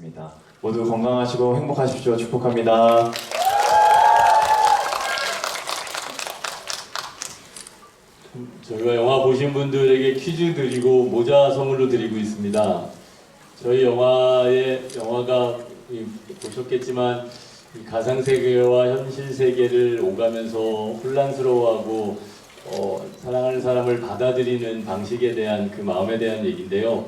있습니다. 모두 건강하시고 행복하십시오. 축복합니다. 저희가 영화 보신 분들에게 퀴즈 드리고 모자 선물로 드리고 있습니다. 저희 영화의 영화가 이, 보셨겠지만 이 가상 세계와 현실 세계를 오가면서 혼란스러워하고 어, 사랑하는 사람을 받아들이는 방식에 대한 그 마음에 대한 얘기인데요.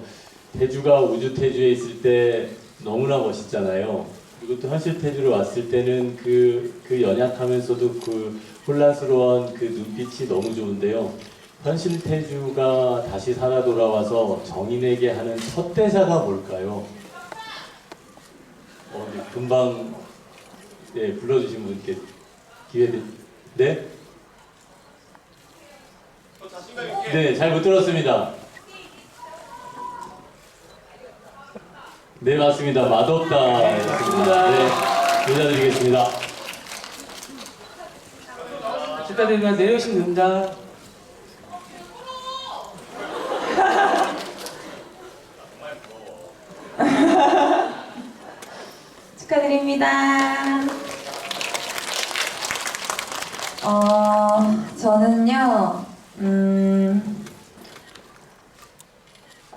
태주가 우주 태주에 있을 때 너무나 멋있잖아요. 그리고 또 현실 태주로 왔을 때는 그, 그 연약하면서도 그 혼란스러운 그 눈빛이 너무 좋은데요. 현실 태주가 다시 살아 돌아와서 정인에게 하는 첫 대사가 뭘까요? 어, 네, 금방 네, 불러주신 분께 기회 드 네? 네, 잘 못 들었습니다. 네, 맞습니다. 맛없다. 맞습니다. 네, 모자 드리겠습니다. 축하드립니다. 내려오시면 됩니다. 축하드립니다. 어, 저는요, 음,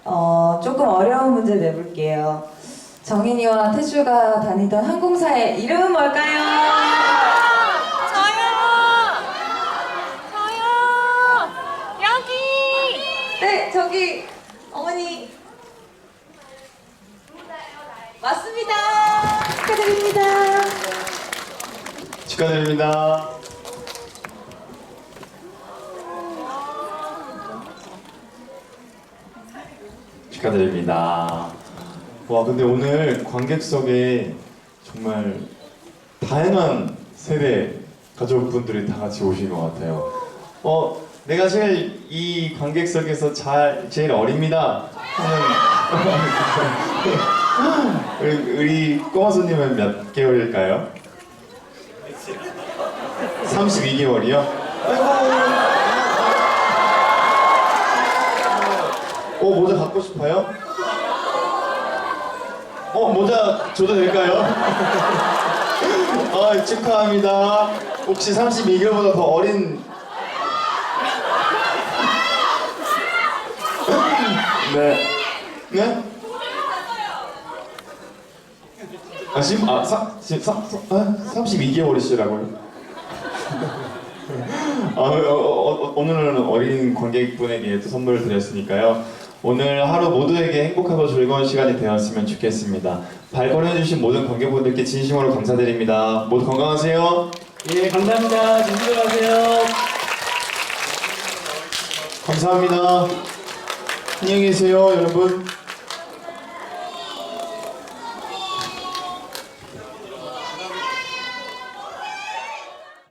어, 조금 어려운 문제 내볼게요. 정인이와 태주가 다니던 항공사의 이름은 뭘까요? 저요! 저요! 여기! 네, 저기, 어머니. 맞습니다. 축하드립니다. 축하드립니다. 축하드립니다. 와 근데 오늘 관객석에 정말 다양한 세대 가족분들이 다 같이 오신 것 같아요. 어 내가 제일 이 관객석에서 잘 제일 어립니다. 하는 우리, 우리 꼬마 손님은 몇 개월일까요? 32개월이요? 어 모자? 어 모자 줘도 될까요? 아 축하합니다. 혹시 32개월보다 더 어린 네. 네? 아 지금 아 사, 지금 사, 사, 아, 32개월이시라고요? 아, 어, 어, 어, 오늘은 어린 관객분에게 또 선물을 드렸으니까요. 오늘 하루 모두에게 행복하고 즐거운 시간이 되었으면 좋겠습니다. 발걸해주신 모든 관객분들께 진심으로 감사드립니다. 모두 건강하세요. 예, 감사합니다. 조심히 가세요. 감사합니다. 안녕히 계세요, 여러분.